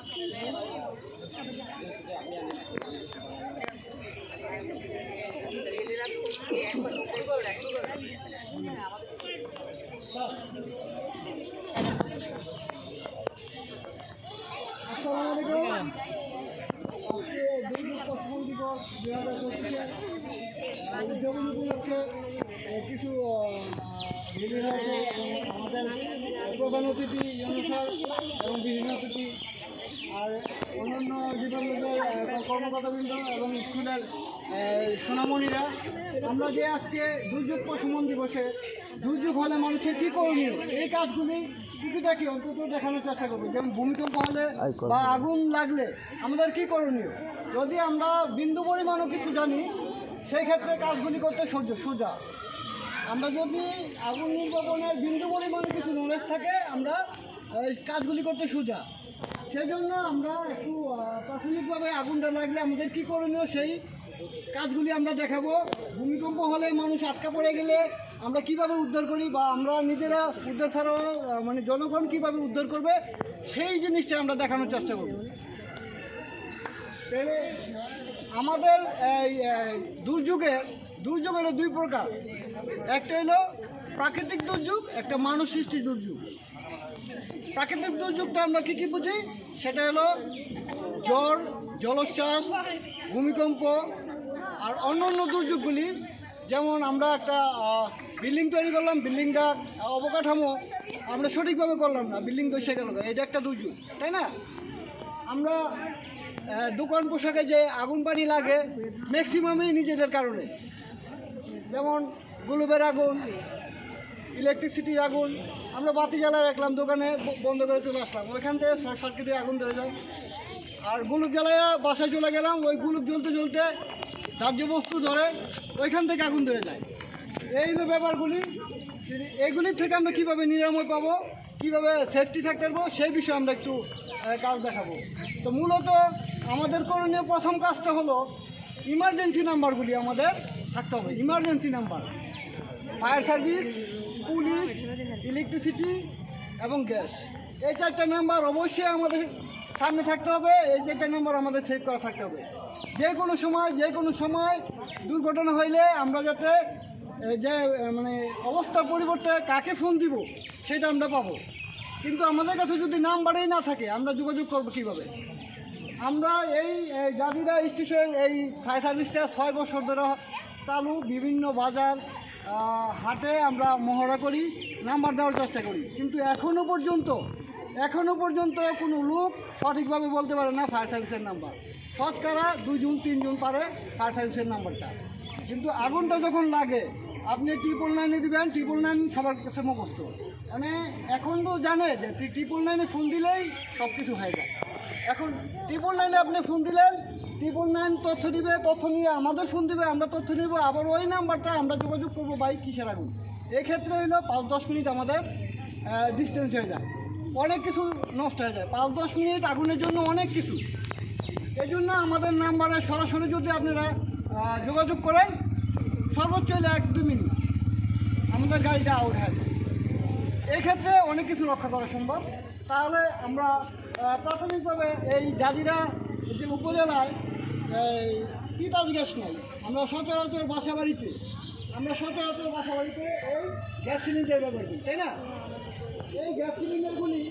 আসসালামু দুই হাজার কিছু মিলিয়ে হয়েছে আমাদের প্রধান অতিথি ইউনিফার এবং বিভিন্ন অতিথি আর অন্যান্য আহ, কর্মকর্তাবৃন্দ এবং স্কুলের সোনামণিরা আমরা যে আজকে দুর্যোগ প্রশমন দিবসে দুর্যোগ হলে মানুষের কী করণীয়? এই কাজগুলি টুকিটাকি অন্তত দেখানোর চেষ্টা করব। যেমন ভূমিকম্প হলে বা আগুন লাগলে আমাদের কি করণীয়? যদি আমরা বিন্দু পরিমাণও কিছু জানি সেই ক্ষেত্রে কাজগুলি করতে সোজা সোজা। আমরা যদি আগুন নির্বাপনের বিন্দু পরিমাণে কিছু নলেজ থাকে আমরা এই কাজগুলি করতে সোজা। সেই জন্য আমরা একটু প্রাথমিকভাবে আগুনটা লাগলে আমাদের কি করণীয়? সেই কাজগুলি আমরা দেখাবো। ভূমিকম্প হলে মানুষ আটকা পড়ে গেলে আমরা কীভাবে উদ্ধার করি বা আমরা নিজেরা উদ্ধার ছাড়াও মানে জনগণ কীভাবে উদ্ধার করবে, সেই জিনিসটা আমরা দেখানোর চেষ্টা করব। আমাদের এই দুর্যোগের দুর্যোগ হলো দুই প্রকার। একটা হলো প্রাকৃতিক দুর্যোগ, একটা মানুষ সৃষ্টি দুর্যোগ। প্রাকৃতিক দুর্যোগটা আমরা কী কী বুঝি? সেটা হলো জ্বর, জলোচ্ছ্বাস, ভূমিকম্প আর অন্য অন্য দুর্যোগগুলি, যেমন আমরা একটা বিল্ডিং তৈরি করলাম, বিল্ডিংটা অবকাঠামো আমরা সঠিকভাবে করলাম না, বিল্ডিং বসে গেল এটা একটা দুর্যোগ, তাই না? আমরা দোকান পোশাকে যে আগুন পানি লাগে ম্যাক্সিমামই নিজেদের কারণে। যেমন গুলুবের আগুন ইলেকট্রিসিটির আগুন, আমরা বাতি জ্বালায় রাখলাম, দোকানে বন্ধ করে চলে আসলাম। ওইখান থেকে শর্ট সার্কিটে আগুন ধরে যায়। আর গুলুক জ্বালায় বাসায় চলে গেলাম, ওই গুলুক জ্বলতে জ্বলতে দাহ্য বস্তু ধরে ওইখান থেকে আগুন ধরে যায়। এই হলো ব্যাপারগুলি। এগুলির থেকে আমরা কীভাবে নিরাময় পাবো, কীভাবে সেফটি থাকতে পারব, সেই বিষয়ে আমরা একটু কাজ দেখাবো। তো মূলত আমাদের করণীয় প্রথম কাজটা হলো ইমার্জেন্সি নাম্বারগুলি আমাদের থাকতে হবে। Emergency number fire service police electricity এবং গ্যাস এই চারটা নাম্বার অবশ্যই আমাদের সামনে থাকতে হবে। এই চারটা নাম্বার আমাদের সেভ করা থাকতে হবে। যে কোনো সময় যে কোনো সময় দুর্ঘটনা হইলে আমরা যাতে যে মানে অবস্থার পরিবর্তে কাকে ফোন দিব, সেটা আমরা পাবো। কিন্তু আমাদের কাছে যদি নাম্বারেই না থাকে, আমরা যোগাযোগ করব কীভাবে? আমরা এই জাজিরা স্টেশন, এই ফায়ার সার্ভিসটা ছয় বছর ধরে চালু, বিভিন্ন বাজার হাটে আমরা মহড়া করি, নাম্বার দেওয়ার চেষ্টা করি। কিন্তু এখনও পর্যন্ত এখনও পর্যন্ত কোনো লোক সঠিকভাবে বলতে পারে না ফায়ার সার্ভিসের নাম্বার। শতকরা দুইজন তিনজন পারে ফায়ার সার্ভিসের নাম্বারটা। কিন্তু আগুনটা যখন লাগে, আপনি ট্রিপল নাইনে দিবেন ট্রিপল নাইন সবার কাছে মুখস্থ। মানে এখন তো জানে যে ট্রিপল নাইনে ফোন দিলেই সব কিছু হয়ে যায়। এখন ট্রিপল নাইনে আপনি ফোন দিলেন ট্রিপল নাইন তথ্য দিবে, তথ্য নিয়ে আমাদের ফোন দিবে, আমরা তথ্য নিব, আবার ওই নাম্বারটা আমরা যোগাযোগ করব বাইক কিসের আগুন? এক্ষেত্রে হইল পাঁচ, দশ মিনিট আমাদের ডিস্টেন্স হয়ে যায়। অনেক কিছু নষ্ট হয়ে যায়। পাঁচ, দশ মিনিট আগুনের জন্য অনেক কিছু। এই জন্য আমাদের নাম্বারে সরাসরি যদি আপনারা যোগাযোগ করেন, সর্বোচ্চ হলে এক দু মিনিট। আমাদের গাড়িটা আউট হয়ে এই অনেক কিছু রক্ষা করা সম্ভব। তাহলে আমরা প্রাথমিকভাবে এই জাজিরা যে উপজেলায়, এই তিতাস গ্যাস নাই। আমরা সচরাচর বাসা বাড়িতে আমরা সচরাচর বাসা বাড়িতে এই গ্যাস সিলিন্ডার ব্যবহার করি, তাই না? এই গ্যাস সিলিন্ডারগুলি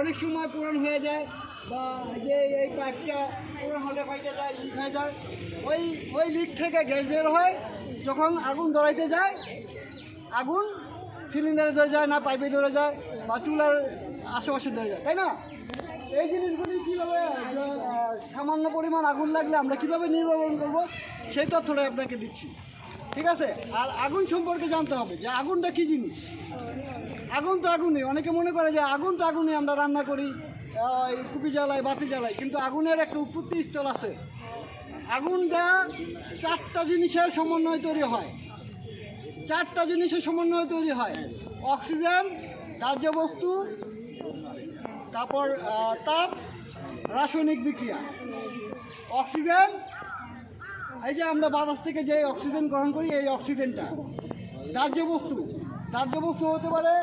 অনেক সময় পূরণ হয়ে যায় বা যে এই পাইপটা পূরণ হলে পাইপটা যায় হয়ে যায়। ওই ওই লিক থেকে গ্যাস বের হয়, যখন আগুন ধরাইতে যায়, আগুন সিলিন্ডারে ধরে যায় না পাইপে ধরে যায় বা চুলার আশেপাশে ধরে যায়, তাই না? এই জিনিসগুলি কীভাবে সামান্য পরিমাণ আগুন লাগলে আমরা কীভাবে নির্বাপন করব, সেই তথ্যটা আপনাকে দিচ্ছি। ঠিক আছে? আর আগুন সম্পর্কে জানতে হবে যে আগুনটা কী জিনিস? আগুন তো আগুনই। অনেকে মনে করে যে আগুন তো আগুনই, আমরা রান্না করি কুপি জ্বালাই, বাতি জ্বালাই, কিন্তু আগুনের একটা উৎপত্তি স্থল আছে। আগুনটা চারটা জিনিসের সমন্বয় তৈরি হয়। চারটা জিনিসের সমন্বয়ে তৈরি হয়। অক্সিজেন দাহ্য বস্তু তারপর তাপ, রাসায়নিক বিক্রিয়া। অক্সিজেন এই যে আমরা বাতাস থেকে যে অক্সিজেন গ্রহণ করি, এই অক্সিজেনটা। দাহ্য বস্তু। দাহ্য বস্তু হতে পারে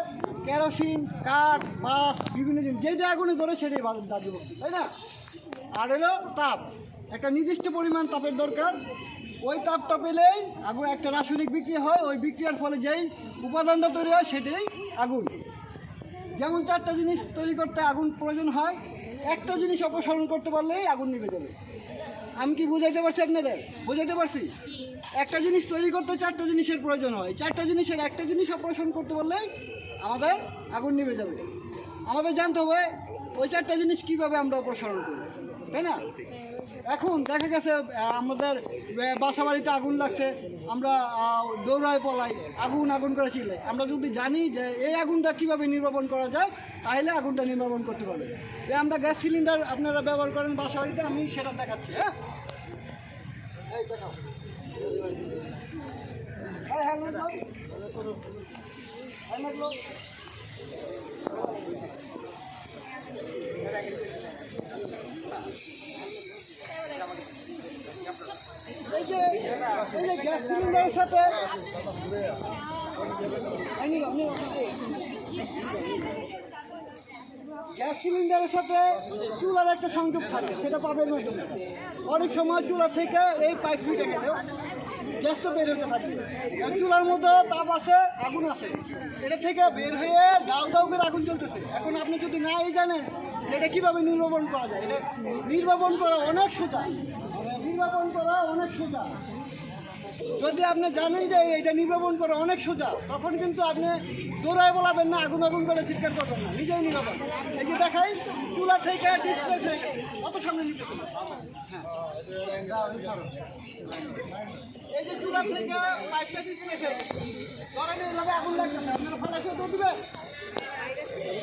কেরোসিন, কাঠ বাস বিভিন্ন জিনিস। যেটা আগুনে ধরে সেটাই দাহ্য বস্তু, তাই না? আর হলো তাপ। একটা নির্দিষ্ট পরিমাণ তাপের দরকার। ওই তাপটা পেলেই আগুন একটা রাসায়নিক বিক্রিয়া হয়। ওই বিক্রিয়ার ফলে যেই উপাদানটা তৈরি হয়, সেটাই আগুন। যেমন চারটা জিনিস তৈরি করতে আগুন প্রয়োজন হয়, একটা জিনিস অপসারণ করতে পারলেই আগুন নিভে যাবে। আমি কি বুঝাইতে পারছি আপনাদের? বুঝাইতে পারছি? একটা জিনিস তৈরি করতে চারটা জিনিসের প্রয়োজন হয়। চারটা জিনিসের একটা জিনিস অপারেশন করতে পারলেই আমাদের আগুন নিভে যাবে। আমাদের জানতে হবে, ওই চারটা জিনিস কীভাবে আমরা অপসারণ করি তাই না? এখন দেখা গেছে আমাদের বাসা বাড়িতে আগুন লাগছে, আমরা দৌড়ায় পলাই, আগুন আগুন করে চিল্লাই আমরা যদি জানি যে এই আগুনটা কীভাবে নির্বাপন করা যায়, তাহলে আগুনটা নির্বাপন করতে পারবে। এই আমরা গ্যাস সিলিন্ডার আপনারা ব্যবহার করেন বাসা বাড়িতে আমি সেটা দেখাচ্ছি হ্যাঁ? হেলমেট নাও হেলমেট নাও এই যে এই যে গ্যাস সিলিন্ডারের সাথে গ্যাস সিলিন্ডারের সাথে চুলার একটা সংযোগ থাকে, সেটা পাবে হয়তো না। অনেক সময় চুলা থেকে এই পাইপ ফিটে গেলেও গ্যাস তো বের হতে থাকবে চুলার মধ্যে তাপ আছে, আগুন আছে। এটা থেকে বের হয়ে দাও দাও করে আগুন চলতেছে এখন আপনি যদি নাই জানেন এটা কীভাবে নির্বাপন করা যায়? এটা নির্বাপন করা অনেক সোজা। নির্বাপন করা অনেক সোজা। যদি আপনি জানেন যে এটা নির্বাপন করে অনেক সোজা, তখন কিন্তু আপনি দৌড়ায় বলাবেন না, আগুন আগুন করে চিৎকার করবেন না, নিজেই নির্বাপন এই যে দেখাই, চুলা থেকে, ডিসপ্লে থেকে অত সামনে নিতে এই যে চুলা থেকে পাইপটা ডিসপ্লে আগুন লাগতেছে আপনারা ফালাসে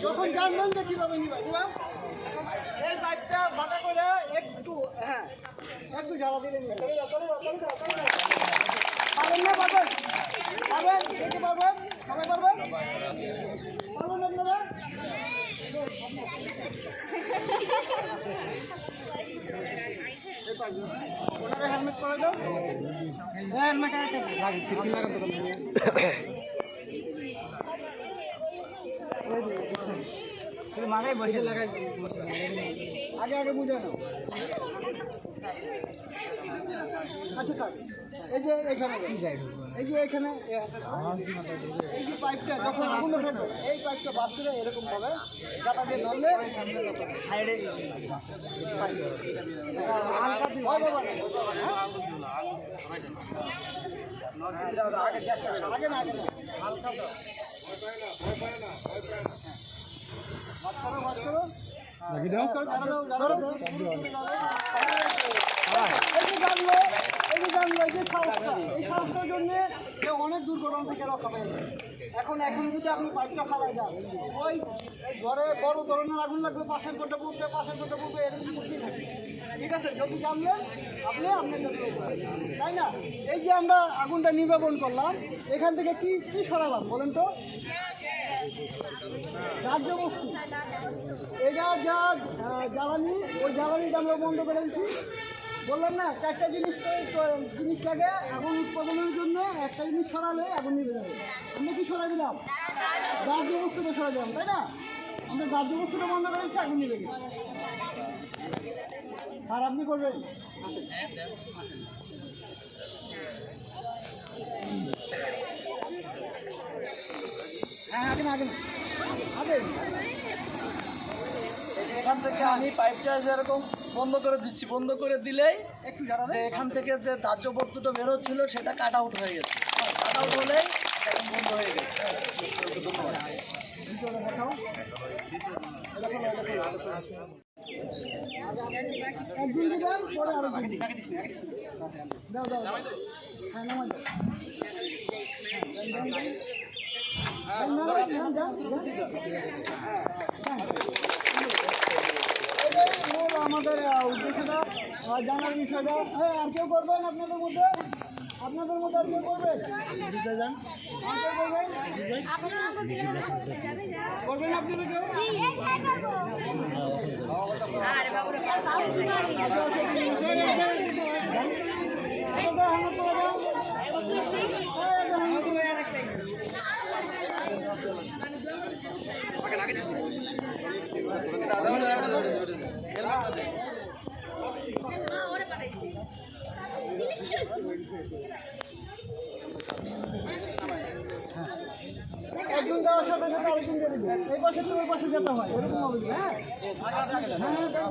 যখন জানবেন যে কীভাবে নিবেন এই পাইপটা বাঁকা করে হ্যাঁ একটু জ্বালা দিলে নিবেন পাবেন না পাবেন পাবেন দেখতে পারবেন সবাই পারবেন পারবেন হেলমেট করে দাও হেলমেট লাগে সিটি লাগাতে মাগাই বসে লাগাই আগে আগে বুঝে নাও আচ্ছা থাক এই যে এখানে এই যে এখানে। এই যে পাইপটা যখন আগুন থাকবে এই পাইপটা বাস করে এরকম ভাবে গাতা দিয়ে ধরলে সাইডে না। আগে না আগে। না হালকা দাও বাস করো বাস করো জানলো জানলো অনেক দুর্ঘটনা থেকে এখন এখন আপনি ঘরে বড় ধরনের আগুন লাগবে পাশের পাশের পুড়বে থাকে ঠিক আছে যদি জানলেন আপনি তাই না এই যে আমরা আগুনটা নির্বাপন করলাম, এখান থেকে কি কি সরালাম বলেন তো? রাজ্য বস্তু। এটা যা জ্বালানি, ওই জ্বালানিটা আমরা বন্ধ করে দিচ্ছি বললাম না চারটা জিনিস জিনিস লাগে আগুন উৎপাদনের জন্য একটা জিনিস সরালে আগুন নিভে যাবে আমরা কি সরাই দিলাম? রাজ্য বস্তুটা সরাই দিলাম, তাই না? আমরা রাজ্য বস্তুটা বন্ধ করে দিচ্ছি আগুন গেছে আর আপনি করবেন? আসেন। হ্যাঁ আগে না আগে না আগে এখান থেকে আমি পাইপটা যেরকম বন্ধ করে দিচ্ছি বন্ধ করে দিলেই একটু এখান থেকে যে দাহ্য বস্তুটা বেরোচ্ছিল সেটা কাট আউট হয়ে গেছে। কাট আউট হলেই এখন বন্ধ হয়ে গেছে। ভিডিওটা আমাদের উদ্দেশ্যটা জানার বিষয়টা হ্যাঁ আর কেউ করবেন আপনাদের মধ্যে আপনাদের মধ্যে আর কেউ করবেন করবেন আপনারা হামত করে দাও। এই যে হামত করে দাও। একজন যাওয়ার সাথে সাথে আরেকজন দিয়ে দিবে এই পাশে তো ওই পাশে যেতে হয় এরকম হবে হ্যাঁ হ্যাঁ হ্যাঁ দেন, দেন,